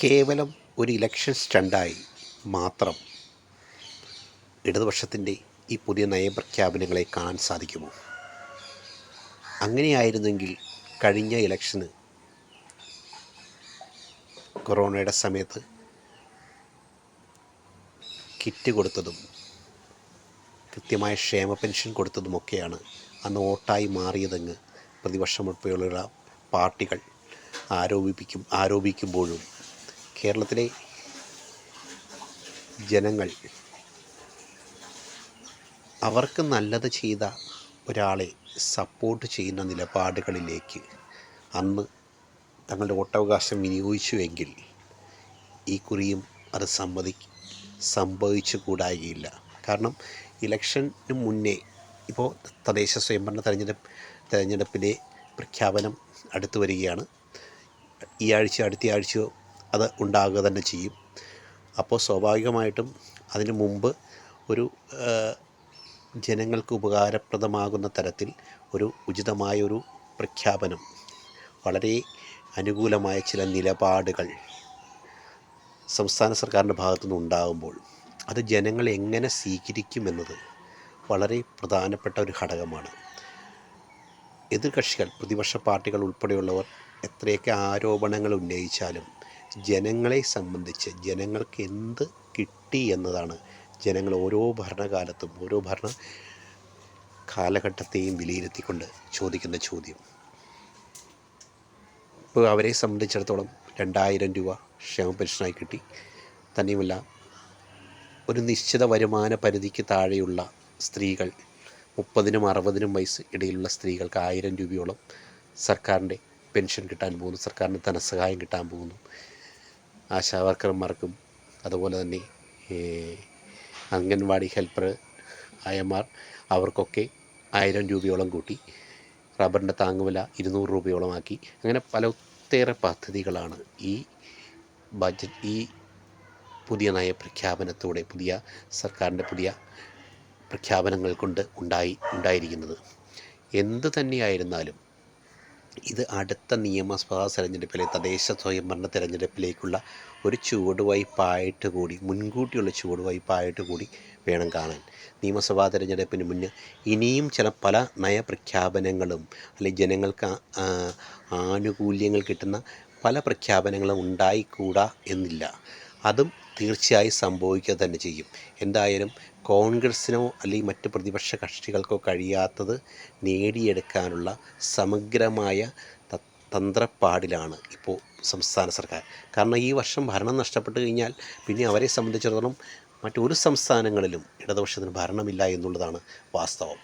കേവലം ഒരു ഇലക്ഷൻ സ്റ്റണ്ടായി മാത്രം ഇടതുപക്ഷത്തിന്റെ ഈ പുതിയ നയപ്രഖ്യാപനങ്ങളെ കാണാൻ സാധിക്കുമോ? അങ്ങനെയായിരുന്നെങ്കിൽ കഴിഞ്ഞ ഇലക്ഷന് കൊറോണയുടെ സമയത്ത് കിറ്റ് കൊടുത്തതും കൃത്യമായ ക്ഷേമ പെൻഷൻ കൊടുത്തതുമൊക്കെയാണ് അന്ന് വോട്ടായി മാറിയതെന്ന് പ്രതിപക്ഷം ഉൾപ്പെടെയുള്ള പാർട്ടികൾ ആരോപിപ്പിക്കും ആരോപിക്കുമ്പോഴും കേരളത്തിലെ ജനങ്ങൾ അവർക്ക് നല്ലത് ചെയ്ത ഒരാളെ സപ്പോർട്ട് ചെയ്യുന്ന നിലപാടുകളിലേക്ക് അന്ന് തങ്ങളുടെ വോട്ടവകാശം വിനിയോഗിച്ചുവെങ്കിൽ ഈ കുറിയും അത് സമ്മതി സംഭവിച്ചു കൂടായികയില്ല കാരണം ഇലക്ഷന് മുന്നേ ഇപ്പോൾ തദ്ദേശ സ്വയംഭരണ തെരഞ്ഞെടുപ്പ് തെരഞ്ഞെടുപ്പിന്റെ പ്രഖ്യാപനം അടുത്തു വരികയാണ് ഈ ആഴ്ച അടുത്ത ആഴ്ചയോ അത് ഉണ്ടാകുക തന്നെ ചെയ്യും. അപ്പോൾ സ്വാഭാവികമായിട്ടും അതിന് മുമ്പ് ഒരു ജനങ്ങൾക്ക് ഉപകാരപ്രദമാകുന്ന തരത്തിൽ ഒരു ഉചിതമായ ഒരു പ്രഖ്യാപനം വളരെ അനുകൂലമായ ചില നിലപാടുകൾ സംസ്ഥാന സർക്കാരിന്റെ ഭാഗത്തുനിന്ന് ഉണ്ടാകുമ്പോൾ അത് ജനങ്ങൾ എങ്ങനെ സ്വീകരിക്കുമെന്നത് വളരെ പ്രധാനപ്പെട്ട ഒരു ഘടകമാണ്. എതിർകക്ഷികൾ പ്രതിപക്ഷ പാർട്ടികൾ ഉൾപ്പെടെയുള്ളവർ എത്രയൊക്കെ ആരോപണങ്ങൾ ഉന്നയിച്ചാലും ജനങ്ങളെ സംബന്ധിച്ച് ജനങ്ങൾക്ക് എന്ത് കിട്ടി എന്നതാണ്. ജനങ്ങൾ ഓരോ ഭരണകാലത്തും ഓരോ ഭരണ കാലഘട്ടത്തെയും വിലയിരുത്തിക്കൊണ്ട് ചോദിക്കുന്ന ചോദ്യം. ഇപ്പോൾ അവരെ സംബന്ധിച്ചിടത്തോളം രണ്ടായിരം രൂപ ക്ഷേമ പെൻഷനായി കിട്ടി. തന്നെയുമല്ല ഒരു നിശ്ചിത വരുമാന പരിധിക്ക് താഴെയുള്ള സ്ത്രീകൾ മുപ്പതിനും അറുപതിനും വയസ്സ് ഇടയിലുള്ള സ്ത്രീകൾക്ക് ആയിരം രൂപയോളം സർക്കാരിന്റെ പെൻഷൻ കിട്ടാൻ പോകുന്നു. സർക്കാരിന്റെ ധനസഹായം കിട്ടാൻ പോകുന്നു. ആശാവർക്കർമാർക്കും അതുപോലെ തന്നെ അംഗൻവാടി ഹെൽപ്പർ ആയമാർ അവർക്കൊക്കെ ആയിരം രൂപയോളം കൂട്ടി റബ്ബറിന്റെ താങ്ങുവില ഇരുന്നൂറ് രൂപയോളമാക്കി. അങ്ങനെ പല ഒത്തേറെ പദ്ധതികളാണ് ഈ ബജറ്റ് ഈ പുതിയ നയപ്രഖ്യാപനത്തോടെ പുതിയ സർക്കാരിന്റെ പുതിയ പ്രഖ്യാപനങ്ങൾ കൊണ്ട് ഉണ്ടായി ഉണ്ടായിരിക്കുന്നത്. എന്ത് തന്നെയായിരുന്നാലും ഇത് അടുത്ത നിയമസഭാ തെരഞ്ഞെടുപ്പിലെ തദ്ദേശ സ്വയംഭരണ തെരഞ്ഞെടുപ്പിലേക്കുള്ള ഒരു ചുവടുവായ്പായിട്ട് കൂടി മുൻകൂട്ടിയുള്ള ചുവടുവായ്പായിട്ട് കൂടി വേണം കാണാൻ. നിയമസഭാ തെരഞ്ഞെടുപ്പിന് മുന്നേ ഇനിയും ചില പല നയപ്രഖ്യാപനങ്ങളും അല്ലെങ്കിൽ ജനങ്ങൾക്ക് ആനുകൂല്യങ്ങൾ കിട്ടുന്ന പല പ്രഖ്യാപനങ്ങളും ഉണ്ടായിക്കൂടാ എന്നില്ല. അതും തീർച്ചയായും സംഭവിക്കുക തന്നെ ചെയ്യും. എന്തായാലും കോൺഗ്രസ്സിനോ അല്ലെങ്കിൽ മറ്റ് പ്രതിപക്ഷ കക്ഷികൾക്കോ കഴിയാത്തത് നേടിയെടുക്കാനുള്ള സമഗ്രമായ തന്ത്രപ്പാടിലാണ് ഇപ്പോൾ സംസ്ഥാന സർക്കാർ. കാരണം ഈ വർഷം ഭരണം നഷ്ടപ്പെട്ടു കഴിഞ്ഞാൽ പിന്നെ അവരെ സംബന്ധിച്ചിടത്തോളം മറ്റൊരു സംസ്ഥാനങ്ങളിലും ഇടതുപക്ഷത്തിന് ഭരണമില്ല എന്നുള്ളതാണ് വാസ്തവം.